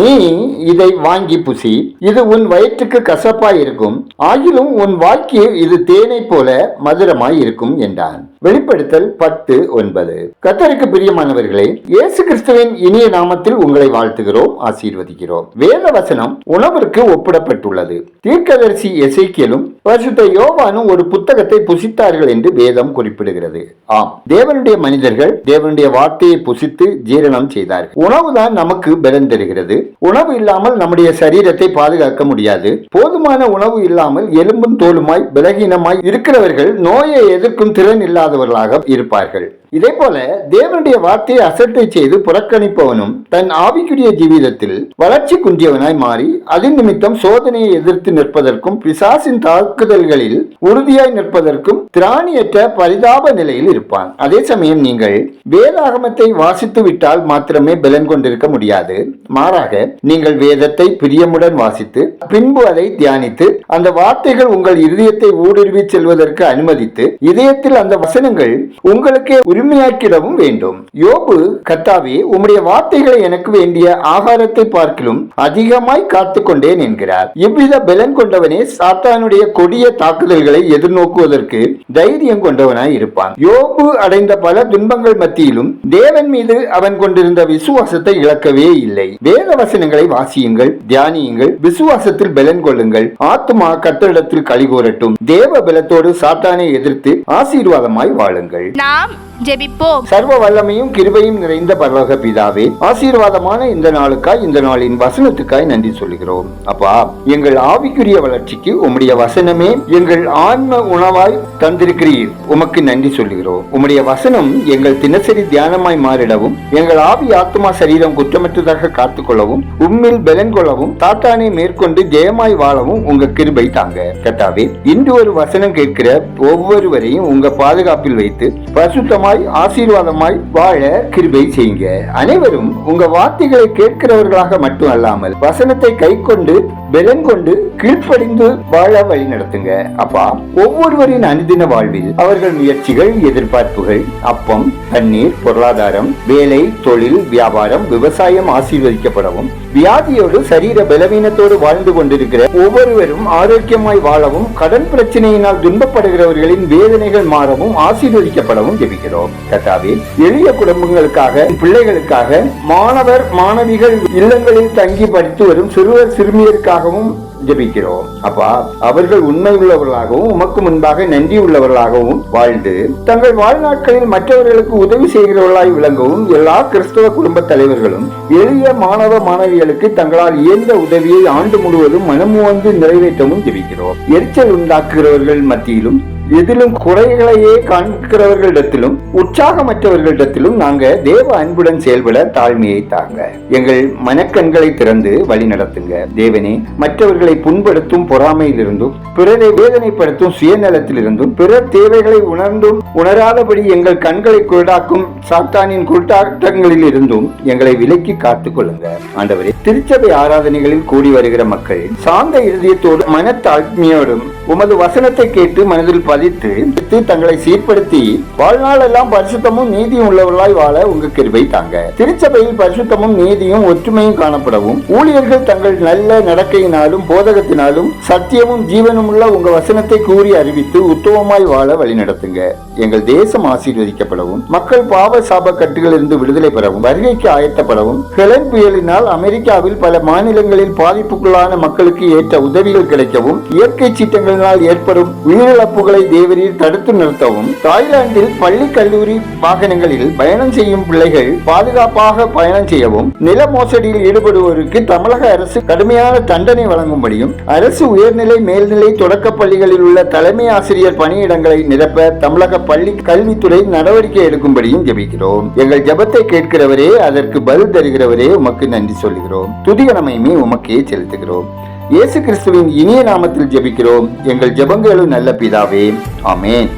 நீ இதை வாங்கி புசி. இது உன் வயிற்றுக்கு கசப்பாய் இருக்கும். ஆகிலும் உன் வாய்க்கு இது தேனை போல மதுரமாய் இருக்கும் என்றான். வெளிப்படுத்தல் பத்து ஒன்பது. கத்தருக்கு பிரியமானவர்களே இயேசு கிறிஸ்துவின் இனிய நாமத்தில் உங்களை வாழ்த்துகிறோம் ஆசீர்வதிக்கிறோம். வேத வசனம் உணவிற்கு ஒப்பிடப்பட்டுள்ளது. தீர்க்கதரிசி எசைக்கியலும் பரிசுத்த யோவானும் ஒரு புத்தகத்தை புசித்தார்கள் என்று வேதம் குறிப்பிடுகிறது. ஆம் தேவனுடைய மனிதர்கள் தேவனுடைய வார்த்தையை புசித்து ஜீரணம் செய்தார்கள். உணவுதான் நமக்கு பலன் தருகிறது. உணவு இல்லாமல் நம்முடைய சரீரத்தை பாதுகாக்க முடியாது. போதுமான உணவு இல்லாமல் எலும்பும் தோலுமாய் பலகீனமாய் இருக்கிறவர்கள் நோயை எதிர்க்கும் திறன் இல்லாதவர்களாக இருப்பார்கள். இதே போல தேவனுடைய வார்த்தையை அசட்டை செய்து புறக்கணிப்பவனும் தன் ஆவிக்குரிய ஜீவிதத்தில் வளர்ச்சி குன்றியவனாய் மாறி அதன் நிமித்தம் சோதனையை எதிர்த்து நிற்பதற்கும் பிசாசின் தாக்குதல்களில் உறுதியாய் நிற்பதற்கும் திராணியற்ற பரிதாப நிலையில் இருப்பான். அதே சமயம் நீங்கள் வேதாகமத்தை வாசித்து விட்டால் மாத்திரமே பலன் கொண்டிருக்க முடியாது. மாறாக நீங்கள் வேதத்தை பிரியமுடன் வாசித்து பின்பு அதை தியானித்து அந்த வார்த்தைகள் உங்கள் இருதயத்தை ஊடுருவி செல்வதற்கு அனுமதித்து இதயத்தில் அந்த வசனங்கள் உங்களுக்கே உரிமையாக்கிடவும் வேண்டும். யோபு கத்தாவே உம்முடைய வார்த்தைகளை எனக்கு வேண்டிய ஆகாரத்தை பார்க்கிலும் அதிகமாய் காத்து கொண்டேன் என்கிறார். இவ்வித பலன் கொண்டவனே சாத்தானுடைய கொடிய தாக்குதல்களை எதிர்நோக்குவதற்கு தைரியம் கொண்டவனாய் இருப்பான். யோபு அடைந்த பல துன்பங்கள் மத்தியிலும் தேவன் மீது அவன் கொண்டிருந்த விசுவாசத்தை இழக்கவே இல்லை. வேத வசனங்களை வாசியுங்கள் தியானியுங்கள் விசுவாசத்தில் பலன் கொள்ளுங்கள். ஆத்மா கத்தரிடத்தில் கலிகூரட்டும் தேவ பலத்தோடு சாத்தானை எதிர்த்து ஆசீர்வாதமாய் வாழுங்கள். நாம் ஜெபிப்போம். சர்வ வல்லமையும் கிருபையும் நிறைந்த பரலோக பிதாவே ஆசீர்வாதமான இந்த நாளுக்காய் இந்த நாளின் வசனத்துக்காய் நன்றி சொல்கிறோம் அப்பா எங்கள் ஆவிக்குரிய வளர்ச்சிக்கு உம்முடைய வசனமே எங்கள் ஆன்ம உணவாய் தந்திருக்கிறீர். உமக்கு நன்றி சொல்கிறோம் உம்முடைய வசனம் எங்கள் தினசரி தியானமாய் மாறிடவும் எங்கள் ஆவி ஆத்மா சரீரம் குற்றமற்றதாக காத்துக்கொள்ளவும் உம்மில் பலன் கொள்ளவும் தாத்தானை மேற்கொண்டு ஜெயமாய் வாழவும் உங்க கிருபை தாங்க. கட்டாவே இன்று ஒரு வசனம் கேட்கிற ஒவ்வொருவரையும் உங்க பாதுகாப்பில் வைத்து பரிசுத்தமாக பரிசுத்தமாய் ஆசீர்வாதமாய் வாழ கிருபை செய்யுங்க. அனைவரும் உங்க வார்த்தைகளை கேட்கிறவர்களாக மட்டும் அல்லாமல் வசனத்தை கை கொண்டு பலன் கொண்டு கீழ்ப்படிந்து வாழ வழி நடத்துங்க. அப்பா ஒவ்வொருவரின் அனுதின வாழ்வில் அவர்கள் முயற்சிகள் எதிர்பார்ப்புகள் அப்பம் தண்ணீர் பொருளாதாரம் வேலை தொழில் வியாபாரம் விவசாயம் ஆசீர்வதிக்கப்படவும் வியாதியோடு சரீர பலவீனத்தோடு வாழ்ந்து கொண்டிருக்கிற ஒவ்வொருவரும் ஆரோக்கியமாய் வாழவும் கடன் பிரச்சனையினால் துன்பப்படுகிறவர்களின் வேதனைகள் மாறவும் ஆசீர்வதிக்கப்படவும் ஜெபிக்கிறோம். கத்தாவே எளிய குடும்பங்களுக்காக பிள்ளைகளுக்காக மாணவர் மாணவிகள் இல்லங்களில் தங்கி படித்து வரும் சிறுவர் சிறுமியருக்காகவும் ஜபிக்கிறோம். அப்பா அவர்கள் உண்மை உள்ளவர்களாகவும் உமக்கு முன்பாக நன்றி உள்ளவர்களாகவும் வாழ்ந்து தங்கள் வாழ்நாட்களில் மற்றவர்களுக்கு உதவி செய்கிறவர்களாய் விளங்கவும் எல்லா கிறிஸ்தவ குடும்ப தலைவர்களும் எளிய மாணவ மாணவிகளுக்கு தங்களால் இயன்ற உதவியை ஆண்டு முழுவதும் மனமுவந்து நிறைவேற்றவும் ஜெபிக்கிறோம். எரிச்சல் உண்டாக்குகிறவர்கள் மத்தியிலும் எதிலும் குறைகளையே காண்கிறவர்களிடத்திலும் உற்சாகமற்றவர்களிடத்திலும் நாங்க தேவ அன்புடன் செயல்பட தாழ்மையை தாங்க. எங்கள் மனக்கண்களை திறந்து வழி நடத்துங்க. தேவனே மற்றவர்களை புண்படுத்தும் பொறாமையிலிருந்தும் பிறரை வேதனைப்படுத்தும் சுயநலத்திலிருந்தும் பிறர் தேவைகளை உணர்ந்தும் உணராதபடி எங்கள் கண்களை குருடாக்கும் சாத்தானின் குருட்டாட்டங்களில் இருந்தும் எங்களை விலக்கி காத்துக் கொள்ளுங்க ஆண்டவரே திருச்சபை ஆராதனைகளில் கூடி வருகிற மக்கள் சாந்த இருதயத்தோடு மனத்தாழ்மையோடும் உமது வசனத்தை கேட்டு மனதில் பதித்து தங்களை சீர்படுத்தி வாழ்நாளெல்லாம் பரிசுத்தமும் நீதியும் உள்ளவர்களாய் வாழ உங்க கிருபை தாங்க. திருச்சபையில் பரிசுத்தமும் நீதியும் ஒற்றுமையும் காணப்படவும் ஊழியர்கள் தங்கள் நல்ல நடக்கையினாலும் போதகத்தினாலும் சத்தியமும் ஜீவனும் உள்ள உங்க வசனத்தை கூறி அறிவித்து உத்தமமாய் வாழ வழிநடத்துங்க. எங்கள் தேசம் ஆசீர்வதிக்கப்படவும் மக்கள் பாவ சாப கட்டுகளிலிருந்து விடுதலை பெறவும் வருகைக்கு ஆயத்தப்படவும் ஹெலன் புயலினால் அமெரிக்காவில் பல மாநிலங்களில் பாதிப்புக்குள்ளான மக்களுக்கு ஏற்ற உதவிகள் கிடைக்கவும் இயற்கை சீற்றங்களினால் ஏற்படும் உயிரிழப்புகளை தேவரீர் தடுத்து நிறுத்தவும் தாய்லாந்தில் பள்ளி கல்லூரி வாகனங்களில் பயணம் செய்யும் பிள்ளைகள் பாதுகாப்பாக பயணம் செய்யவும் நில மோசடியில் ஈடுபடுவோருக்கு தமிழக அரசு கடுமையான தண்டனை வழங்கும்படியும் அரசு உயர்நிலை மேல்நிலை தொடக்க பள்ளிகளில் உள்ள தலைமை ஆசிரியர் பணியிடங்களை நிரப்ப தமிழக பள்ளி கல்வித்துறை நடவடிக்கை எடுக்கும்படியும் ஜெபிக்கிறோம். எங்கள் ஜெபத்தை கேட்கிறவரே அதற்கு பதில் தருகிறவரே உமக்கு நன்றி சொல்கிறோம் துதிகனமையுமே உமக்கே செலுத்துகிறோம். இயேசு கிறிஸ்துவின் இனிய நாமத்தில் ஜெபிக்கிறோம். எங்கள் ஜெபங்களும் நல்ல பிதாவே. ஆமேன்.